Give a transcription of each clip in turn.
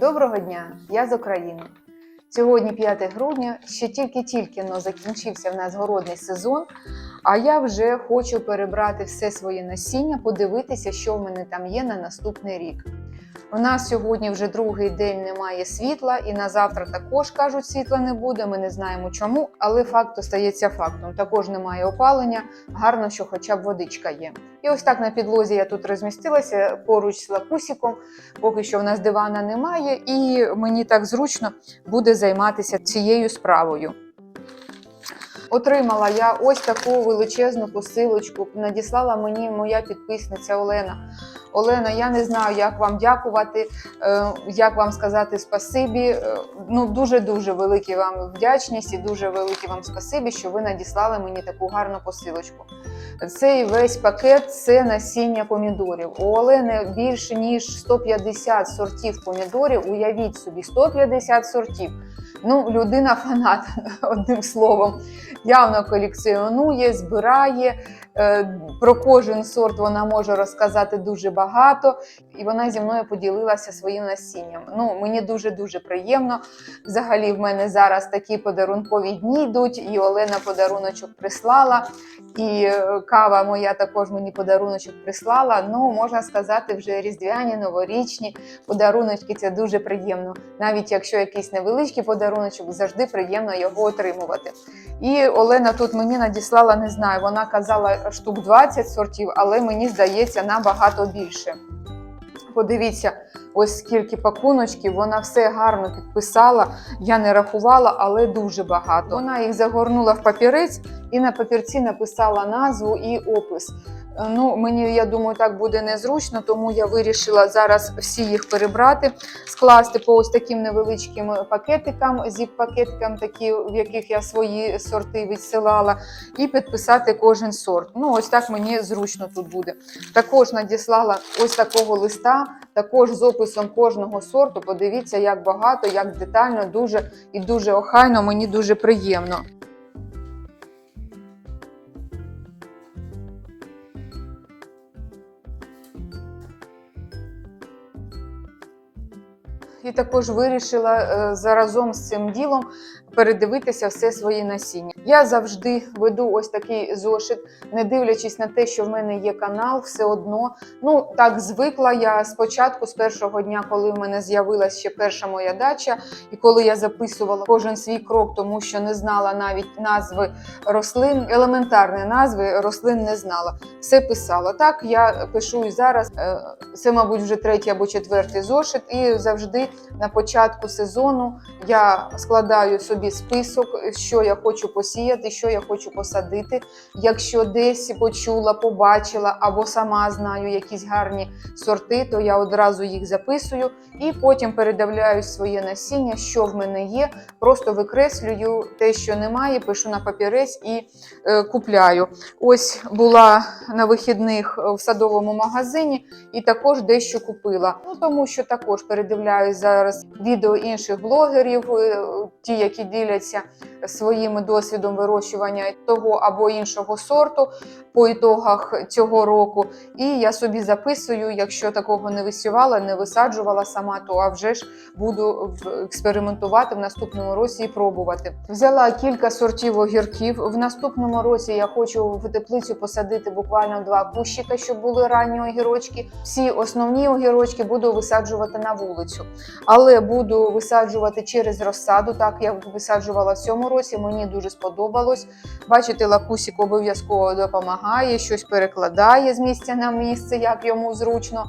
Доброго дня, я з України. Сьогодні 5 грудня, ще тільки-тільки закінчився в нас городний сезон, а я вже хочу перебрати все своє насіння, подивитися, що в мене там є на наступний рік. У нас сьогодні вже другий день немає світла, і на завтра також кажуть, світла не буде. Ми не знаємо чому, але факт остається фактом. Також немає опалення. Гарно, що хоча б водичка є. І ось так на підлозі я тут розмістилася поруч з лакусіком. Поки що в нас дивана немає, і мені так зручно буде займатися цією справою. Отримала я ось таку величезну посилочку. Надіслала мені моя підписниця Олена. Олена, я не знаю, як вам дякувати, е, як вам сказати спасибі. Е, Ну, дуже дуже великі вам вдячність і дуже велике вам спасибі, що ви надіслали мені таку гарну посилочку. Цей весь пакет це насіння помідорів. У Олени більше ніж 150 сортів помідорів. Уявіть собі, 150 сортів. Ну, людина фанат, одним словом, явно колекціонує, збирає. Е, Про кожен сорт вона може розказати дуже багато, і вона зі мною поділилася своїм насінням. Ну, мені дуже дуже приємно. Взагалі, в мене зараз такі подарункові дні йдуть, і Олена подаруночок прислала, і е, кава моя також мені подаруночок прислала. Ну, можна сказати, вже різдвяні, новорічні подаруночки це дуже приємно. Навіть якщо якийсь невеличкий подаруночок, завжди приємно його отримувати. І Олена тут мені надіслала, не знаю, вона казала штук 20 сортів, але мені здається набагато більше. Подивіться, ось скільки пакуночків, вона все гарно підписала. Я не рахувала, але дуже багато. Вона їх загорнула в папірець і на папірці написала назву і опис. Ну, мені я думаю, так буде незручно, тому я вирішила зараз всі їх перебрати, скласти по ось таким невеличким пакетикам, зіп-пакетикам, такі, в яких я свої сорти відсилала, і підписати кожен сорт. Ну, ось так мені зручно тут буде. Також надіслала ось такого листа, також з описом кожного сорту. Подивіться, як багато, як детально, дуже і дуже охайно, мені дуже приємно. І також вирішила е, заразом з цим ділом передивитися все своє насіння. Я завжди веду ось такий зошит, не дивлячись на те, що в мене є канал, все одно. Ну так звикла я спочатку, з першого дня, коли в мене з'явилася ще перша моя дача, і коли я записувала кожен свій крок, тому що не знала навіть назви рослин, елементарні назви рослин не знала. Все писала. Так я пишу і зараз. Е, Це, мабуть, вже третій або четвертий зошит, і завжди на початку сезону я складаю собі список, що я хочу посіяти, що я хочу посадити. Якщо десь почула, побачила або сама знаю якісь гарні сорти, то я одразу їх записую і потім передивляю своє насіння, що в мене є. Просто викреслюю те, що немає, пишу на папірець і е, купляю. Ось була на вихідних в садовому магазині і також дещо купила. Ну тому що також передивляюсь зараз відео інших блогерів, е, ті, які діляться своїм досвідом вирощування того або іншого сорту по ітогах цього року. І я собі записую, якщо такого не висівала, не висаджувала сама, то а вже ж буду експериментувати в наступному році і пробувати. Взяла кілька сортів огірків. В наступному році я хочу в теплицю посадити буквально два кущика, щоб були ранні огірочки. Всі основні огірочки буду висаджувати на вулицю, але буду висаджувати через розсаду. Так я висаджувала в цьому році. Мені дуже сподобалось. Бачите, лакусік обов'язково допомагає, щось перекладає з місця на місце, як йому зручно.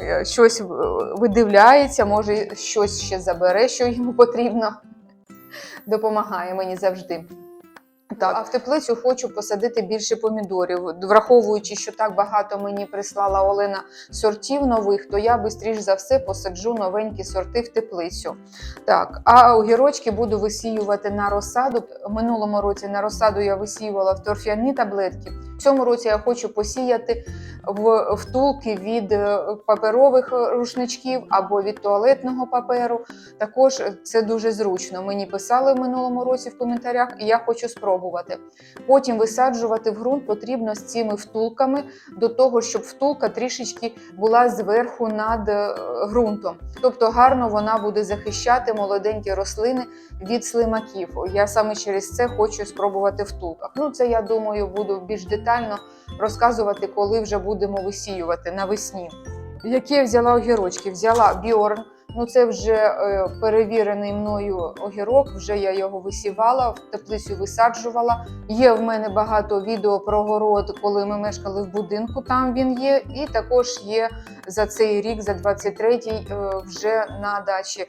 Е, Щось е, видивляється, може щось ще забере, що йому потрібно. Допомагає мені завжди. Так, а в теплицю хочу посадити більше помідорів. Враховуючи, що так багато мені прислала Олена сортів нових, то я швидше за все посаджу новенькі сорти в теплицю. Так, а огірочки буду висіювати на розсаду. Минулому році на розсаду я висіювала в торфяні таблетки. В цьому році я хочу посіяти в втулки від е, паперових рушничків або від туалетного паперу. Також це дуже зручно. Мені писали в минулому році в коментарях, і я хочу спробувати. Спробувати. Потім висаджувати в ґрунт потрібно з цими втулками до того, щоб втулка трішечки була зверху над е, ґрунтом. Тобто гарно вона буде захищати молоденькі рослини від слимаків. Я саме через це хочу спробувати втулках. Ну це я думаю, буду більш детально розказувати, коли вже будемо висіювати навесні. Які я взяла огірочки? Взяла Бьорн. Ну, це вже е, перевірений мною огірок. Вже я його висівала, в теплицю висаджувала. Є в мене багато відео про город, коли ми мешкали в будинку. Там він є, і також є за цей рік, за 23-й, е, вже на дачі. Е,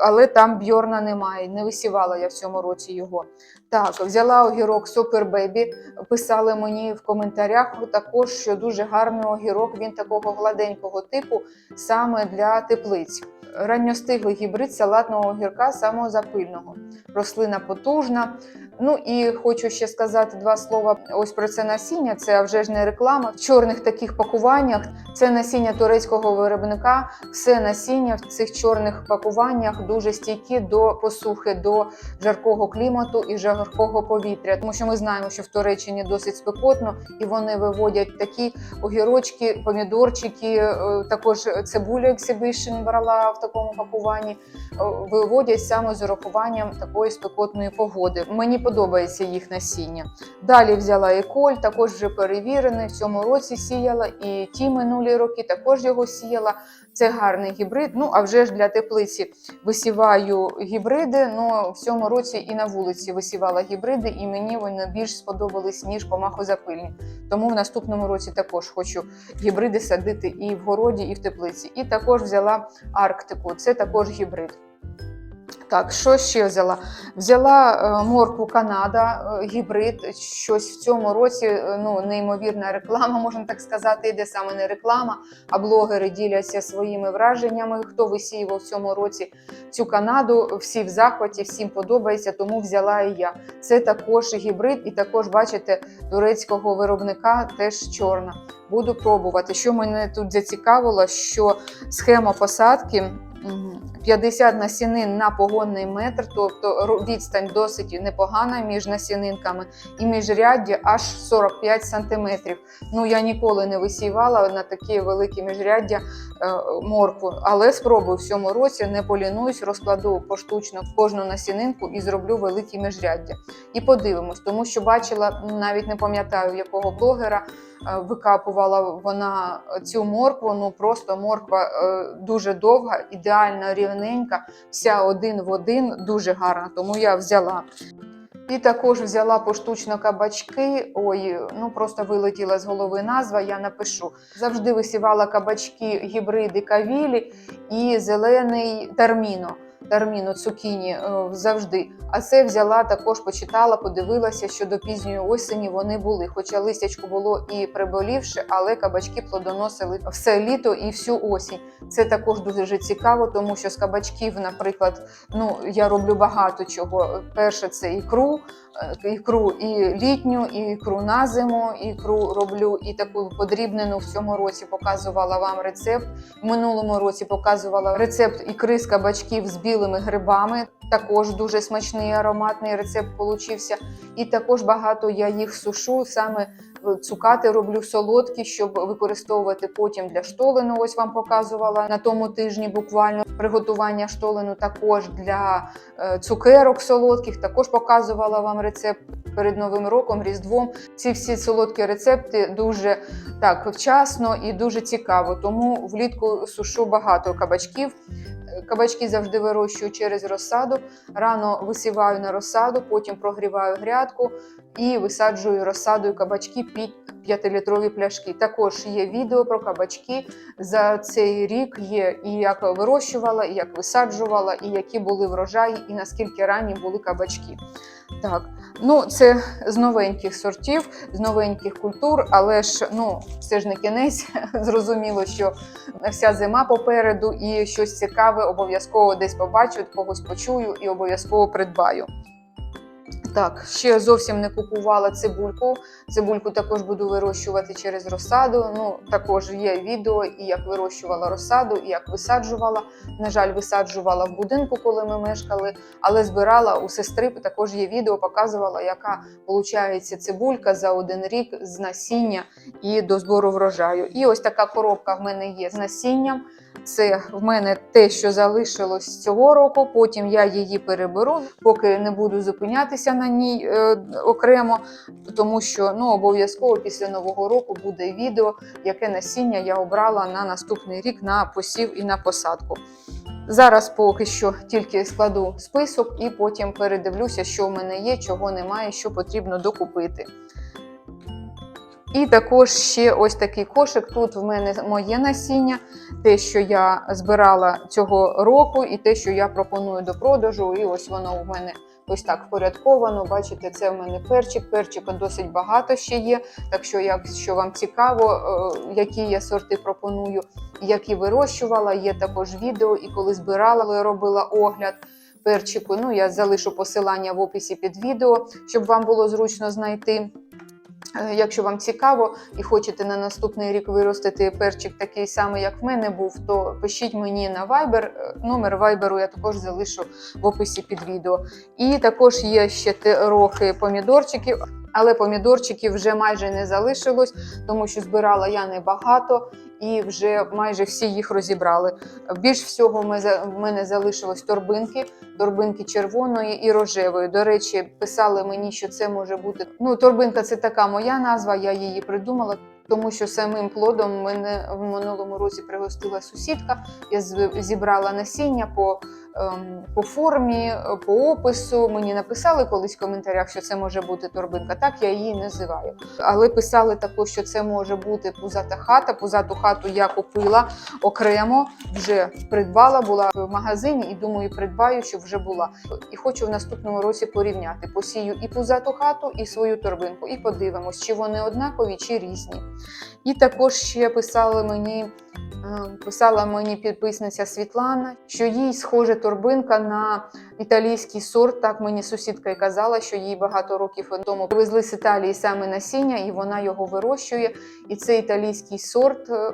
Але там Бьорна немає. Не висівала я в цьому році його. Так, взяла огірок Супер Бебі. Писали мені в коментарях також, що дуже гарний огірок. Він такого гладенького типу, саме для теплиць. Ранньостиглий гібрид салатного огірка самозапильного. Рослина потужна. Ну і хочу ще сказати два слова ось про це насіння. Це вже ж не реклама. В чорних таких пакуваннях це насіння турецького виробника. Все насіння в цих чорних пакуваннях дуже стійкі до посухи, до жаркого клімату і жаркого повітря. Тому що ми знаємо, що в Туреччині досить спекотно, і вони виводять такі огірочки, помідорчики, е, також цибуля Exhibition брала в такому пакуванні. е, Виводять саме з урахуванням такої спекотної погоди. Мені подобається їх насіння. Далі взяла еколь, також вже перевірений. В цьому році сіяла, і ті минулі роки також його сіяла. Це гарний гібрид. Ну а вже ж для теплиці висіваю гібриди. Ну в цьому році і на вулиці висівала гібриди, і мені вони більш сподобались ніж помахозапильні. Тому в наступному році також хочу гібриди садити і в городі, і в теплиці. І також взяла Арктику. Це також гібрид. Так, що ще взяла? Взяла е, моркву Канада, е, гібрид. Щось в цьому році е, ну, неймовірна реклама, можна так сказати, йде саме не реклама, а блогери діляться своїми враженнями. Хто висіював в цьому році цю Канаду, всі в захваті, всім подобається, тому взяла і я. Це також гібрид, і також, бачите, турецького виробника теж чорна. Буду пробувати. Що мене тут зацікавило, що схема посадки. Мгм, 50 насінин на погонний метр, тобто відстань досить непогана між насінинками, і міжряддя аж 45 сантиметрів. Ну я ніколи не висівала на такі великі міжряддя е, моркву, але спробую в цьому році, не полінуюсь, розкладу поштучно кожну насінинку і зроблю великі міжряддя. І подивимось, тому що бачила, навіть не пам'ятаю якого блогера. Е, Викапувала вона цю моркву. Ну просто морква е, дуже довга, ідеально рівненька, вся один в один, дуже гарна. Тому я взяла. І також взяла поштучно кабачки. Ой, ну просто вилетіла з голови назва. Я напишу. Завжди висівала кабачки, гібриди кавілі і зелений терміно. Терміно цукіні е, завжди. А це взяла також, почитала, подивилася, що до пізньої осені вони були. Хоча листячко було і приболівши, але кабачки плодоносили все літо і всю осінь. Це також дуже цікаво, тому що з кабачків, наприклад, ну я роблю багато чого. Перше це ікру, е, ікру і літню, і ікру на зиму. Ікру роблю і таку подрібнену в цьому році показувала вам рецепт. В минулому році показувала рецепт ікри з кабачків з білими грибами. Також дуже смачний ароматний рецепт получився. І також багато я їх сушу саме е, цукати роблю солодкі, щоб використовувати потім для штолену. Ось вам показувала на тому тижні буквально приготування штолену. Також для е, цукерок солодких. Також показувала вам рецепт перед новим роком, різдвом. Ці всі солодкі рецепти дуже так вчасно і дуже цікаво. Тому влітку сушу багато кабачків. Кабачки завжди вирощую через розсаду. Рано висіваю на розсаду, потім прогріваю грядку і висаджую розсадою кабачки під 5-літрові пляшки. Також є відео про кабачки. За цей рік є і як вирощувала, і як висаджувала, і які були врожаї, і наскільки ранні були кабачки. Так, ну це з новеньких сортів, з новеньких культур, але ж ну це ж не кінець. Зрозуміло, що вся зима попереду, і щось цікаве обов'язково десь побачу, когось почую і обов'язково придбаю. Так, ще зовсім не купувала цибульку. Цибульку також буду вирощувати через розсаду. Ну, також є відео, і як вирощувала розсаду, і як висаджувала. На жаль, висаджувала в будинку, коли ми мешкали, але збирала у сестри. Також є відео, показувала, яка виходить цибулька за один рік з насіння і до збору врожаю. І ось така коробка в мене є з насінням. Це в мене те, що залишилось цього року. Потім я її переберу, поки не буду зупинятися на ній е, окремо, тому що ну обов'язково після нового року буде відео, яке насіння я обрала на наступний рік на посів і на посадку. Зараз поки що тільки складу список і потім передивлюся, що в мене є, чого немає, що потрібно докупити. І також ще ось такий кошик. Тут в мене моє насіння, те, що я збирала цього року, і те, що я пропоную до продажу. І ось воно в мене ось так впорядковано. Бачите, це в мене перчик. Перчика досить багато ще є. Так що, якщо вам цікаво, е, які я сорти пропоную, які вирощувала, є також відео. І коли збирала, я робила огляд. Перчику, ну я залишу посилання в описі під відео, щоб вам було зручно знайти. Е, Якщо вам цікаво і хочете на наступний рік виростити перчик такий самий, як в мене був, то пишіть мені на Viber. Е, Номер Viber я також залишу в описі під відео. І також є ще трохи помідорчиків, але помідорчиків вже майже не залишилось, тому що збирала я небагато. І вже майже всі їх розібрали. Більш всього ми за- мене залишилось торбинки, торбинки червоної і рожевої. До речі, писали мені, що це може бути. Ну, торбинка це така моя назва, я її придумала. Тому що самим плодом мене в минулому році пригостила сусідка. Я зібрала насіння по, по формі, по опису. Мені написали колись в коментарях, що це може бути торбинка. Так я її називаю. Але писали також, що це може бути пузата хата. Пузату хату я купила окремо, вже придбала, була в магазині і думаю, придбаю, щоб вже була. І хочу в наступному році порівняти. Посію і пузату хату, і свою торбинку, і подивимось, чи вони однакові, чи різні. І також ще писали мені. Е, Писала мені підписниця Світлана, що їй схожа торбинка на італійський сорт. Так мені сусідка і казала, що їй багато років тому привезли з Італії саме насіння, і вона його вирощує. І цей італійський сорт е,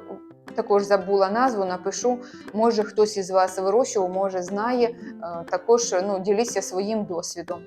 також забула назву, напишу. Може, хтось із вас вирощував, може знає. Е, Також ну, діліться своїм досвідом.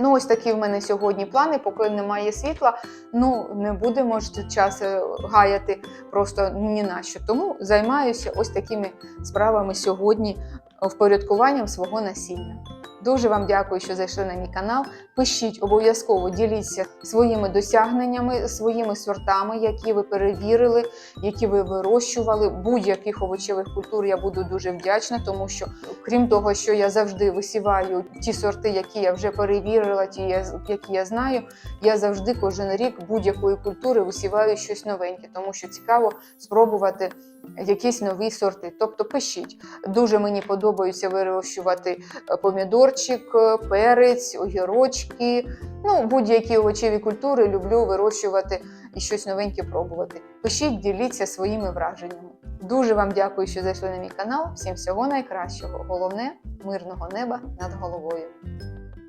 Ну, ось такі в мене сьогодні плани, поки немає світла. Ну, не будемо ж час е, гаяти просто ні на що. Тому займаюся ось такими справами сьогодні, впорядкуванням свого насіння. Дуже вам дякую, що зайшли на мій канал. Пишіть обов'язково, діліться своїми досягненнями, своїми сортами, які ви перевірили, які ви вирощували. Будь-яких овочевих культур я буду дуже вдячна, тому що крім того, що я завжди висіваю ті сорти, які я вже перевірила, ті, які я знаю, я завжди кожен рік будь-якої культури висіваю щось новеньке, тому що цікаво спробувати якісь нові сорти. Тобто пишіть. Дуже мені подобається вирощувати е, помідорчик, е, перець, огірочки. Ну, будь-які овочеві культури люблю вирощувати і щось новеньке пробувати. Пишіть, діліться своїми враженнями. Дуже вам дякую, що зайшли на мій канал. Всім всього найкращого. Головне мирного неба над головою.